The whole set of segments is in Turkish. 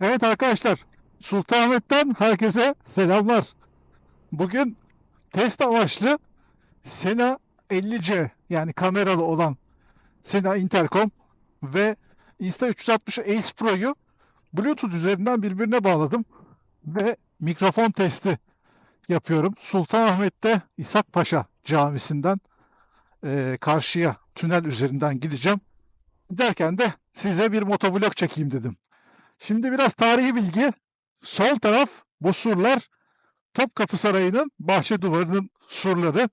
Evet arkadaşlar, Sultanahmet'ten herkese selamlar. Bugün test amaçlı Sena 50C yani kameralı olan Sena Intercom ve Insta360 Ace Pro'yu Bluetooth üzerinden birbirine bağladım ve mikrofon testi yapıyorum. Sultanahmet'te İshak Paşa Camisi'nden eee, karşıya tünel üzerinden gideceğim. Giderken de size bir motovlog çekeyim dedim. Şimdi biraz tarihi bilgi. Sol taraf bu surlar Topkapı Sarayı'nın bahçe duvarının surları.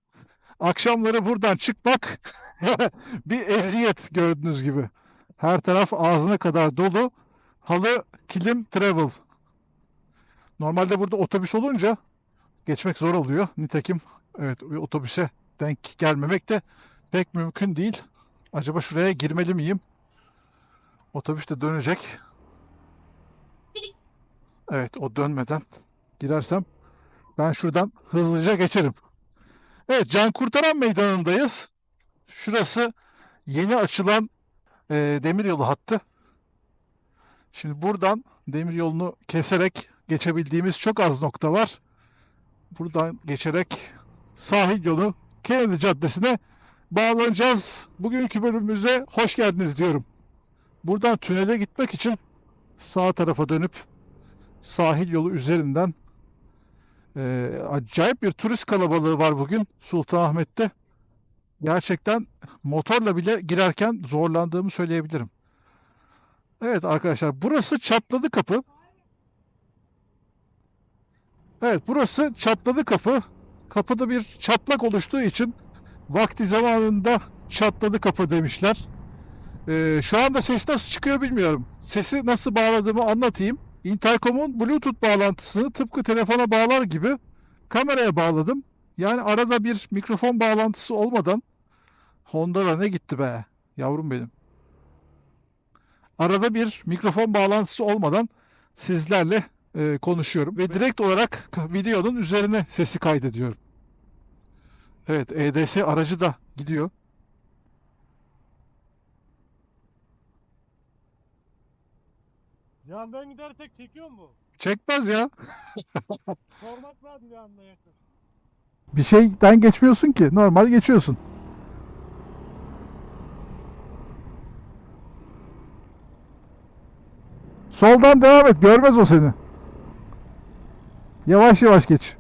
Akşamları buradan çıkmak bir eziyet gördüğünüz gibi. Her taraf ağzına kadar dolu. Halı, kilim, travel. Normalde burada otobüs olunca geçmek zor oluyor. Nitekim evet bir otobüse denk gelmemek de pek mümkün değil. Acaba şuraya girmeli miyim? Otobüs de dönecek. Evet o dönmeden girersem ben şuradan hızlıca geçerim. Evet Can Kurtaran Meydanı'ndayız. Şurası yeni açılan e, demiryolu hattı. Şimdi buradan demiryolunu keserek geçebildiğimiz çok az nokta var. Buradan geçerek sahil yolu Kennedy Caddesi'ne bağlanacağız. Bugünkü bölümümüze hoş geldiniz diyorum. Buradan tünele gitmek için sağ tarafa dönüp sahil yolu üzerinden eee, acayip bir turist kalabalığı var bugün Sultanahmet'te. Gerçekten motorla bile girerken zorlandığımı söyleyebilirim. Evet arkadaşlar burası Çatladı Kapı. Evet burası Çatladı Kapı. Kapıda bir çatlak oluştuğu için vakti zamanında Çatladı Kapı demişler. Ee, şu anda ses nasıl çıkıyor bilmiyorum. Sesi nasıl bağladığımı anlatayım. Intercom'un Bluetooth bağlantısını tıpkı telefona bağlar gibi kameraya bağladım. Yani arada bir mikrofon bağlantısı olmadan Honda'da ne gitti be yavrum benim. Arada bir mikrofon bağlantısı olmadan sizlerle e, konuşuyorum ve direkt olarak videonun üzerine sesi kaydediyorum. Evet EDS aracı da gidiyor. Yandan gidersek çekiyor mu? Çekmez ya. Sormak lazım yanına yakın. Bir şeyden geçmiyorsun ki. Normal geçiyorsun. Soldan devam et. Görmez o seni. Yavaş yavaş geç.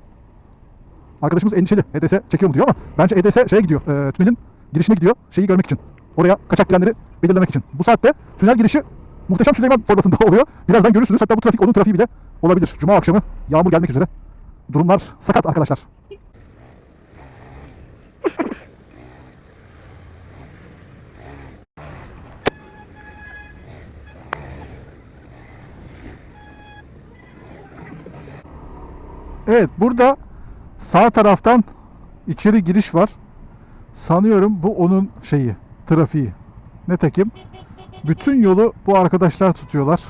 Arkadaşımız endişeli. EDS çekiyor mu diyor ama bence EDS şeye gidiyor. E, tünelin girişine gidiyor. Şeyi görmek için. Oraya kaçak girenleri belirlemek için. Bu saatte tünel girişi Muhteşem Süleyman formatında oluyor. Birazdan görürsünüz. Hatta bu trafik onun trafiği bile olabilir. Cuma akşamı yağmur gelmek üzere. Durumlar sakat arkadaşlar. Evet burada sağ taraftan içeri giriş var. Sanıyorum bu onun şeyi, trafiği. Netekim bütün yolu bu arkadaşlar tutuyorlar.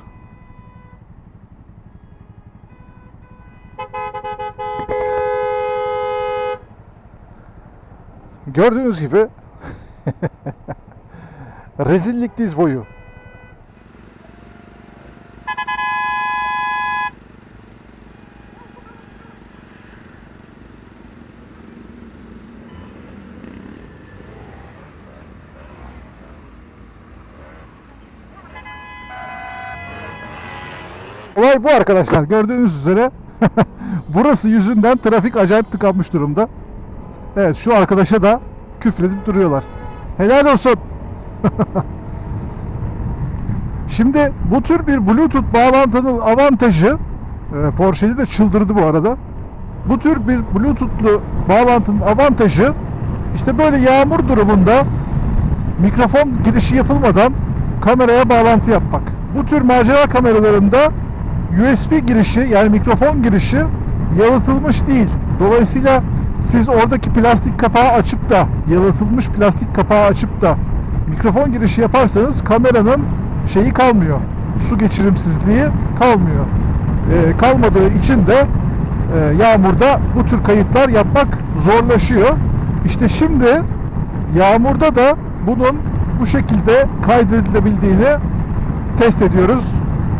Gördüğünüz gibi rezillik diz boyu. Olay bu arkadaşlar. Gördüğünüz üzere burası yüzünden trafik acayip tıkanmış durumda. Evet şu arkadaşa da küfredip duruyorlar. Helal olsun. Şimdi bu tür bir Bluetooth bağlantının avantajı e, Porsche'li de çıldırdı bu arada. Bu tür bir Bluetooth'lu bağlantının avantajı işte böyle yağmur durumunda mikrofon girişi yapılmadan kameraya bağlantı yapmak. Bu tür macera kameralarında USB girişi yani mikrofon girişi yalıtılmış değil. Dolayısıyla siz oradaki plastik kapağı açıp da yalıtılmış plastik kapağı açıp da mikrofon girişi yaparsanız kameranın şeyi kalmıyor. Su geçirimsizliği kalmıyor. Ee, kalmadığı için de e, yağmurda bu tür kayıtlar yapmak zorlaşıyor. İşte şimdi yağmurda da bunun bu şekilde kaydedilebildiğini test ediyoruz.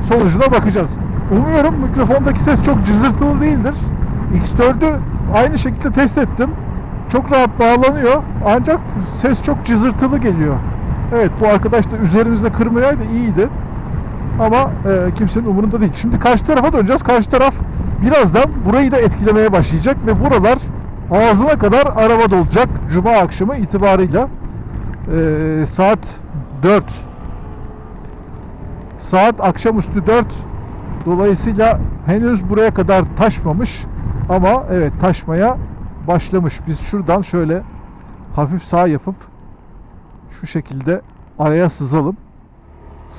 Sonucuna bakacağız. Umuyorum mikrofondaki ses çok cızırtılı değildir. X4'ü aynı şekilde test ettim. Çok rahat bağlanıyor ancak ses çok cızırtılı geliyor. Evet bu arkadaş da üzerimizde kırmayaydı iyiydi. Ama e, kimsenin umurunda değil. Şimdi karşı tarafa döneceğiz. Karşı taraf birazdan burayı da etkilemeye başlayacak ve buralar ağzına kadar araba dolacak. Cuma akşamı itibarıyla e, saat 4 saat akşamüstü 4 dolayısıyla henüz buraya kadar taşmamış ama evet taşmaya başlamış. Biz şuradan şöyle hafif sağ yapıp şu şekilde araya sızalım.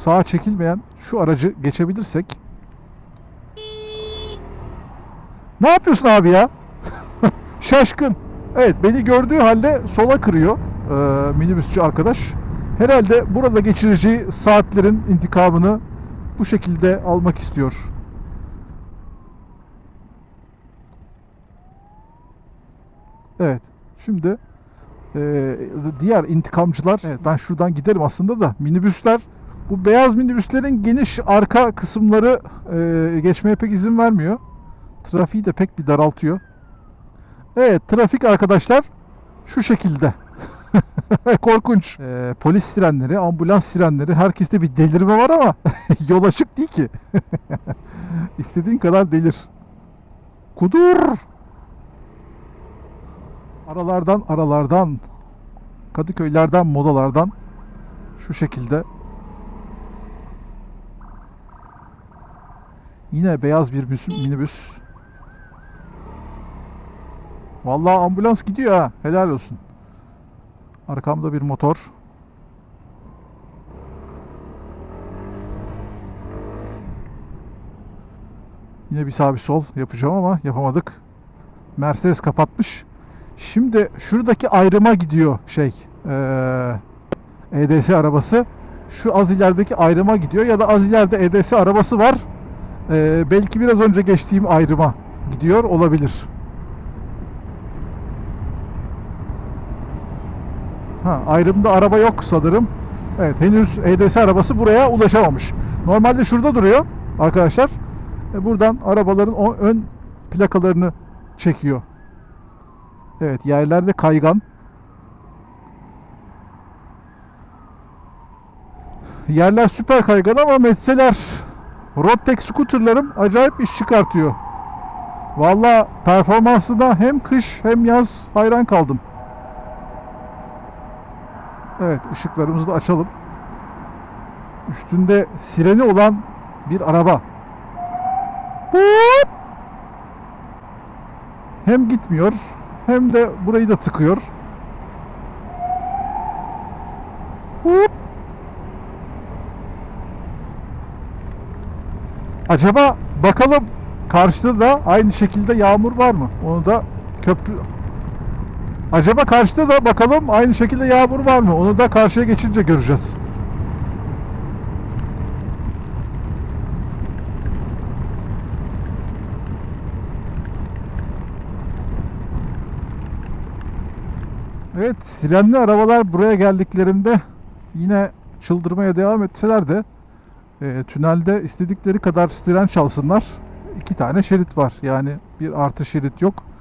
Sağa çekilmeyen şu aracı geçebilirsek. Ne yapıyorsun abi ya? Şaşkın. Evet beni gördüğü halde sola kırıyor ee, minibüsçü arkadaş. Herhalde burada geçireceği saatlerin intikamını bu şekilde almak istiyor. Evet. Şimdi e, diğer intikamcılar evet, ben şuradan giderim aslında da minibüsler bu beyaz minibüslerin geniş arka kısımları e, geçmeye pek izin vermiyor. Trafiği de pek bir daraltıyor. Evet trafik arkadaşlar şu şekilde. Korkunç. Ee, polis sirenleri, ambulans sirenleri, herkeste bir delirme var ama yol açık değil ki. İstediğin kadar delir. Kudur. Aralardan aralardan Kadıköylerden modalardan şu şekilde yine beyaz bir minibüs Vallahi ambulans gidiyor ha. Helal olsun. Arkamda bir motor. Yine bir sağ bir sol yapacağım ama yapamadık. Mercedes kapatmış. Şimdi şuradaki ayrıma gidiyor şey. eee, EDS arabası. Şu az ilerideki ayrıma gidiyor ya da az ileride EDS arabası var. Eee, belki biraz önce geçtiğim ayrıma gidiyor olabilir. Ha, ayrımda araba yok sanırım. Evet henüz EDS arabası buraya ulaşamamış. Normalde şurada duruyor arkadaşlar. E, buradan arabaların o ön plakalarını çekiyor. Evet yerlerde kaygan. Yerler süper kaygan ama metseler Roadtech scooterlarım acayip iş çıkartıyor. Valla performansına hem kış hem yaz hayran kaldım. Evet ışıklarımızı da açalım. Üstünde sireni olan bir araba. Hem gitmiyor hem de burayı da tıkıyor. Acaba bakalım karşıda da aynı şekilde yağmur var mı? Onu da köprü Acaba karşıda da bakalım aynı şekilde yağmur var mı? Onu da karşıya geçince göreceğiz. Evet, sirenli arabalar buraya geldiklerinde yine çıldırmaya devam etseler de e, tünelde istedikleri kadar siren çalsınlar. İki tane şerit var. Yani bir artı şerit yok.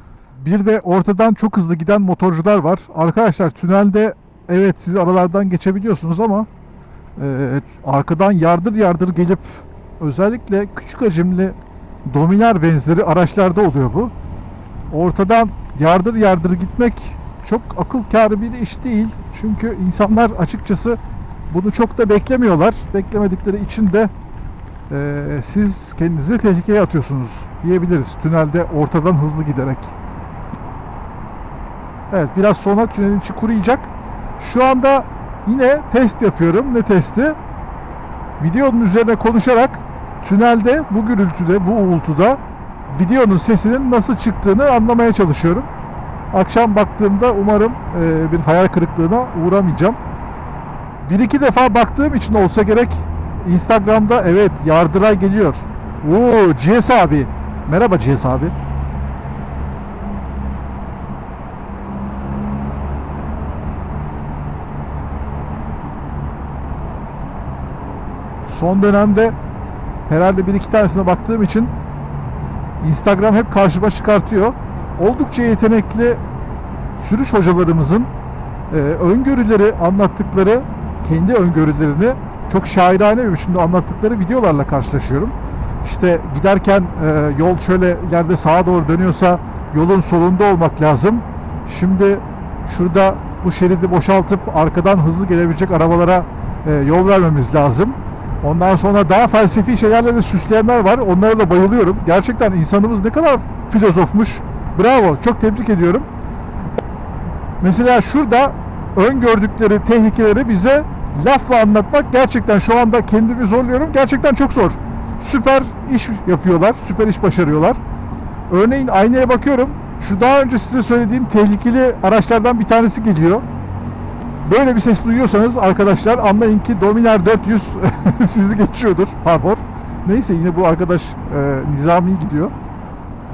Bir de ortadan çok hızlı giden motorcular var. Arkadaşlar tünelde evet siz aralardan geçebiliyorsunuz ama e, arkadan yardır yardır gelip özellikle küçük hacimli dominar benzeri araçlarda oluyor bu. Ortadan yardır yardır gitmek çok akıl kârı bir iş değil. Çünkü insanlar açıkçası bunu çok da beklemiyorlar. Beklemedikleri için de e, siz kendinizi tehlikeye atıyorsunuz diyebiliriz. Tünelde ortadan hızlı giderek. Evet biraz sonra tünelin içi kuruyacak. Şu anda yine test yapıyorum. Ne testi? Videonun üzerine konuşarak tünelde bu gürültüde, bu uğultuda videonun sesinin nasıl çıktığını anlamaya çalışıyorum. Akşam baktığımda umarım e, bir hayal kırıklığına uğramayacağım. Bir iki defa baktığım için olsa gerek Instagram'da evet yardıray geliyor. Oo GS abi. Merhaba GS abi. Son dönemde herhalde bir iki tanesine baktığım için Instagram hep karşıma çıkartıyor. Oldukça yetenekli sürüş hocalarımızın e, öngörüleri anlattıkları kendi öngörülerini çok şairane bir biçimde anlattıkları videolarla karşılaşıyorum. İşte giderken e, yol şöyle ileride sağa doğru dönüyorsa yolun solunda olmak lazım. Şimdi şurada bu şeridi boşaltıp arkadan hızlı gelebilecek arabalara e, yol vermemiz lazım. Ondan sonra daha felsefi şeylerle de süsleyenler var. Onlara da bayılıyorum. Gerçekten insanımız ne kadar filozofmuş. Bravo. Çok tebrik ediyorum. Mesela şurada öngördükleri tehlikeleri bize lafla anlatmak gerçekten şu anda kendimi zorluyorum. Gerçekten çok zor. Süper iş yapıyorlar. Süper iş başarıyorlar. Örneğin aynaya bakıyorum. Şu daha önce size söylediğim tehlikeli araçlardan bir tanesi geliyor. Böyle bir ses duyuyorsanız arkadaşlar anlayın ki Dominar 400 sizi geçiyordur. Pardon. Neyse yine bu arkadaş e, nizami gidiyor.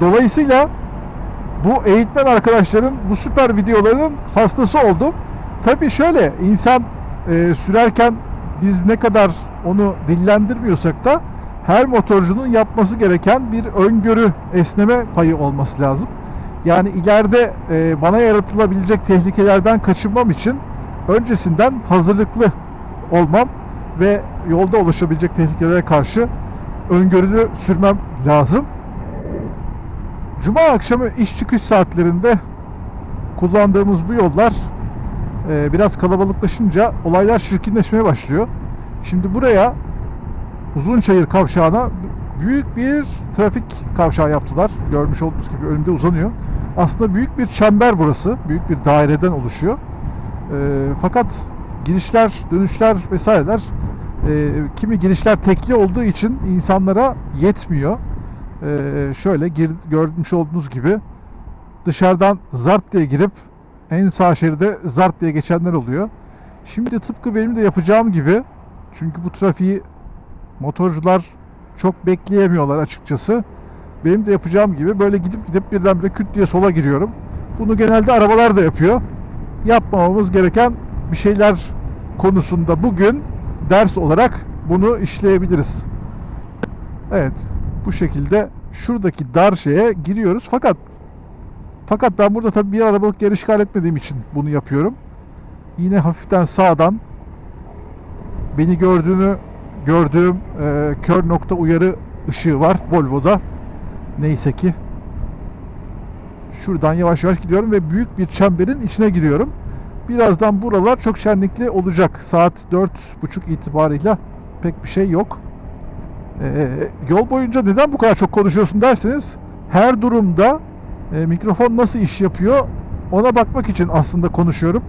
Dolayısıyla bu eğitmen arkadaşların bu süper videoların hastası oldum. Tabii şöyle insan e, sürerken biz ne kadar onu dillendirmiyorsak da her motorcunun yapması gereken bir öngörü esneme payı olması lazım. Yani ileride e, bana yaratılabilecek tehlikelerden kaçınmam için öncesinden hazırlıklı olmam ve yolda oluşabilecek tehlikelere karşı öngörülü sürmem lazım. Cuma akşamı iş çıkış saatlerinde kullandığımız bu yollar e, biraz kalabalıklaşınca olaylar şirkinleşmeye başlıyor. Şimdi buraya Uzunçayır kavşağına büyük bir trafik kavşağı yaptılar. Görmüş olduğunuz gibi önünde uzanıyor. Aslında büyük bir çember burası. Büyük bir daireden oluşuyor. E, fakat girişler, dönüşler vesaireler e, kimi girişler tekli olduğu için insanlara yetmiyor. E, şöyle gir, görmüş olduğunuz gibi dışarıdan zart diye girip en sağ şeride zart diye geçenler oluyor. Şimdi tıpkı benim de yapacağım gibi çünkü bu trafiği motorcular çok bekleyemiyorlar açıkçası. Benim de yapacağım gibi böyle gidip gidip birdenbire küt diye sola giriyorum. Bunu genelde arabalar da yapıyor. Yapmamamız gereken bir şeyler konusunda bugün ders olarak bunu işleyebiliriz. Evet. Bu şekilde şuradaki dar şeye giriyoruz. Fakat fakat ben burada tabii bir arabalık yer işgal etmediğim için bunu yapıyorum. Yine hafiften sağdan beni gördüğünü gördüğüm e, kör nokta uyarı ışığı var Volvo'da. Neyse ki. Şuradan yavaş yavaş gidiyorum ve büyük bir çemberin içine giriyorum. Birazdan buralar çok şenlikli olacak. Saat 4.30 itibarıyla pek bir şey yok. Ee, yol boyunca neden bu kadar çok konuşuyorsun derseniz her durumda e, mikrofon nasıl iş yapıyor ona bakmak için aslında konuşuyorum.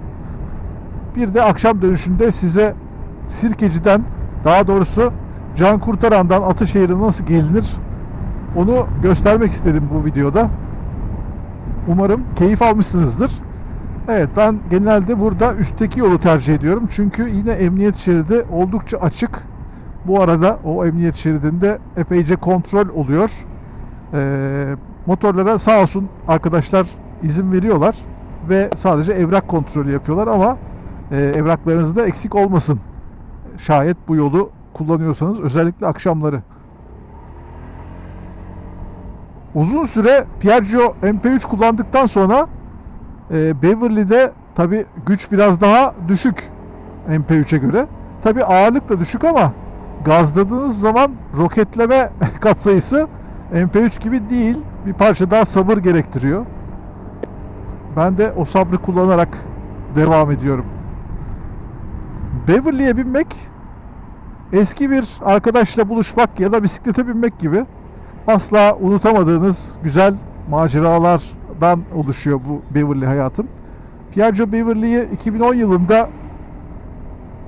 Bir de akşam dönüşünde size Sirkeci'den daha doğrusu Can Kurtaran'dan Ataşehir'e nasıl gelinir onu göstermek istedim bu videoda. Umarım keyif almışsınızdır. Evet ben genelde burada üstteki yolu tercih ediyorum. Çünkü yine emniyet şeridi oldukça açık. Bu arada o emniyet şeridinde epeyce kontrol oluyor. Ee, motorlara sağ olsun arkadaşlar izin veriyorlar ve sadece evrak kontrolü yapıyorlar ama e, evraklarınız da eksik olmasın. Şayet bu yolu kullanıyorsanız özellikle akşamları. Uzun süre Piaggio MP3 kullandıktan sonra e, Beverly'de tabi güç biraz daha düşük MP3'e göre. Tabi ağırlık da düşük ama gazladığınız zaman roketleme katsayısı MP3 gibi değil. Bir parça daha sabır gerektiriyor. Ben de o sabrı kullanarak devam ediyorum. Beverly'e binmek eski bir arkadaşla buluşmak ya da bisiklete binmek gibi asla unutamadığınız güzel maceralardan oluşuyor bu Beverly hayatım. Piaggio Beverly'yi 2010 yılında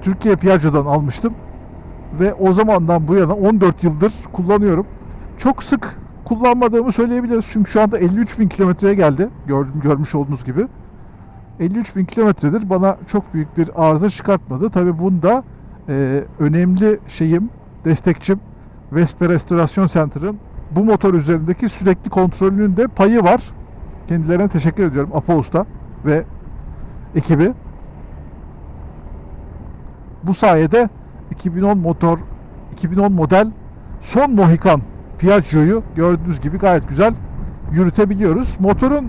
Türkiye Piaggio'dan almıştım ve o zamandan bu yana 14 yıldır kullanıyorum. Çok sık kullanmadığımı söyleyebiliriz çünkü şu anda 53 bin kilometreye geldi gördüm görmüş olduğunuz gibi. 53 bin kilometredir bana çok büyük bir arıza çıkartmadı. Tabi bunda e, önemli şeyim, destekçim Vespa Restorasyon Center'ın bu motor üzerindeki sürekli kontrolünün de payı var. Kendilerine teşekkür ediyorum Apo ve ekibi. Bu sayede 2010 motor 2010 model son Mohikan Piaggio'yu gördüğünüz gibi gayet güzel yürütebiliyoruz. Motorun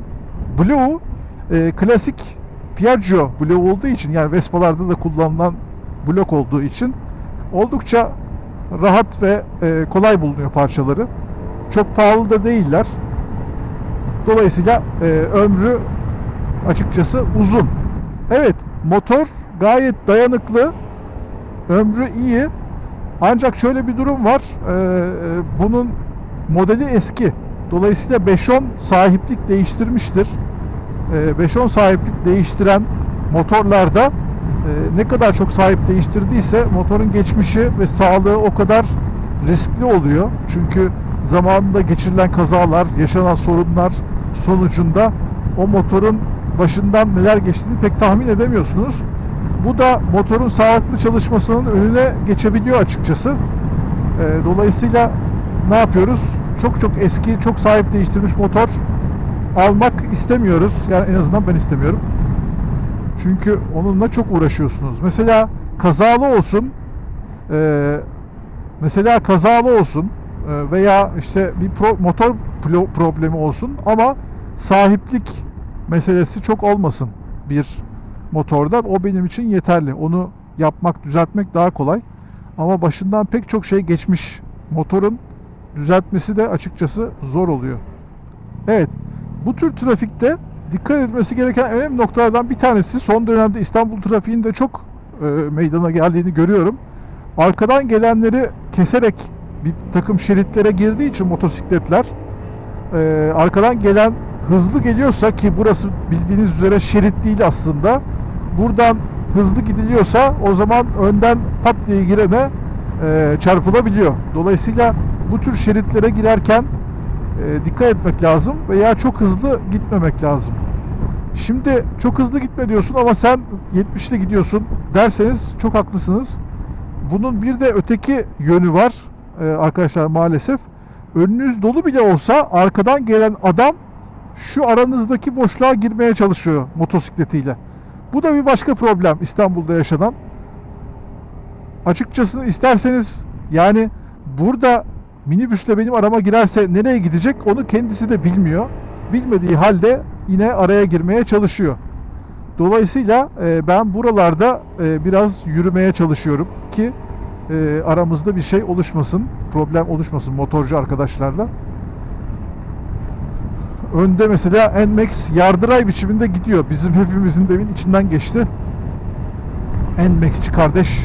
Blue e, klasik Piaggio Blue olduğu için yani Vespa'larda da kullanılan blok olduğu için oldukça rahat ve e, kolay bulunuyor parçaları. Çok pahalı da değiller. Dolayısıyla e, ömrü açıkçası uzun. Evet, motor gayet dayanıklı. Ömrü iyi. Ancak şöyle bir durum var. e, e, bunun modeli eski. Dolayısıyla 510 sahiplik değiştirmiştir. E, 510 sahiplik değiştiren motorlarda e, ne kadar çok sahip değiştirdiyse motorun geçmişi ve sağlığı o kadar riskli oluyor. Çünkü zamanında geçirilen kazalar, yaşanan sorunlar sonucunda o motorun başından neler geçtiğini pek tahmin edemiyorsunuz. Bu da motorun sağlıklı çalışmasının önüne geçebiliyor açıkçası. Ee, dolayısıyla ne yapıyoruz? Çok çok eski, çok sahip değiştirmiş motor almak istemiyoruz. Yani en azından ben istemiyorum. Çünkü onunla çok uğraşıyorsunuz. Mesela kazalı olsun, e, mesela kazalı olsun e, veya işte bir pro- motor problemi olsun ama sahiplik meselesi çok olmasın bir motorda. O benim için yeterli. Onu yapmak, düzeltmek daha kolay. Ama başından pek çok şey geçmiş motorun düzeltmesi de açıkçası zor oluyor. Evet, bu tür trafikte dikkat edilmesi gereken önemli noktalardan bir tanesi son dönemde İstanbul trafiğinde çok e, meydana geldiğini görüyorum. Arkadan gelenleri keserek bir takım şeritlere girdiği için motosikletler e, arkadan gelen hızlı geliyorsa ki burası bildiğiniz üzere şerit değil aslında. Buradan hızlı gidiliyorsa o zaman önden pat diye girene e, çarpılabiliyor. Dolayısıyla bu tür şeritlere girerken e, dikkat etmek lazım veya çok hızlı gitmemek lazım. Şimdi çok hızlı gitme diyorsun ama sen 70 ile gidiyorsun derseniz çok haklısınız. Bunun bir de öteki yönü var e, arkadaşlar maalesef. Önünüz dolu bile olsa arkadan gelen adam şu aranızdaki boşluğa girmeye çalışıyor motosikletiyle. Bu da bir başka problem İstanbul'da yaşanan. Açıkçası isterseniz yani burada minibüsle benim arama girerse nereye gidecek onu kendisi de bilmiyor. Bilmediği halde yine araya girmeye çalışıyor. Dolayısıyla e, ben buralarda e, biraz yürümeye çalışıyorum ki e, aramızda bir şey oluşmasın, problem oluşmasın motorcu arkadaşlarla. Önde mesela Nmax yardıray biçiminde gidiyor. Bizim hepimizin de evin içinden geçti. Nmax'çi kardeş.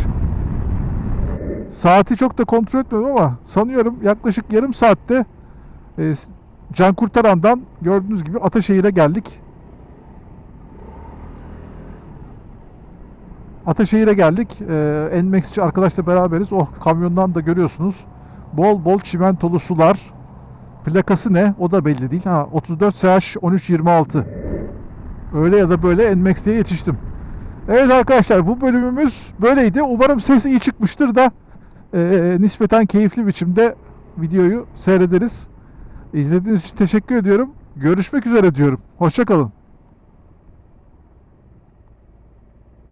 Saati çok da kontrol etmedim ama sanıyorum yaklaşık yarım saatte e, Can Kurtaran'dan gördüğünüz gibi Ataşehir'e geldik. Ataşehir'e geldik. E, Nmax'çi arkadaşla beraberiz. Oh kamyondan da görüyorsunuz. Bol bol çimentolu sular. Plakası ne? O da belli değil. Ha 34 SH 1326. Öyle ya da böyle diye yetiştim. Evet arkadaşlar bu bölümümüz böyleydi. Umarım ses iyi çıkmıştır da e, nispeten keyifli biçimde videoyu seyrederiz. İzlediğiniz için teşekkür ediyorum. Görüşmek üzere diyorum. Hoşçakalın.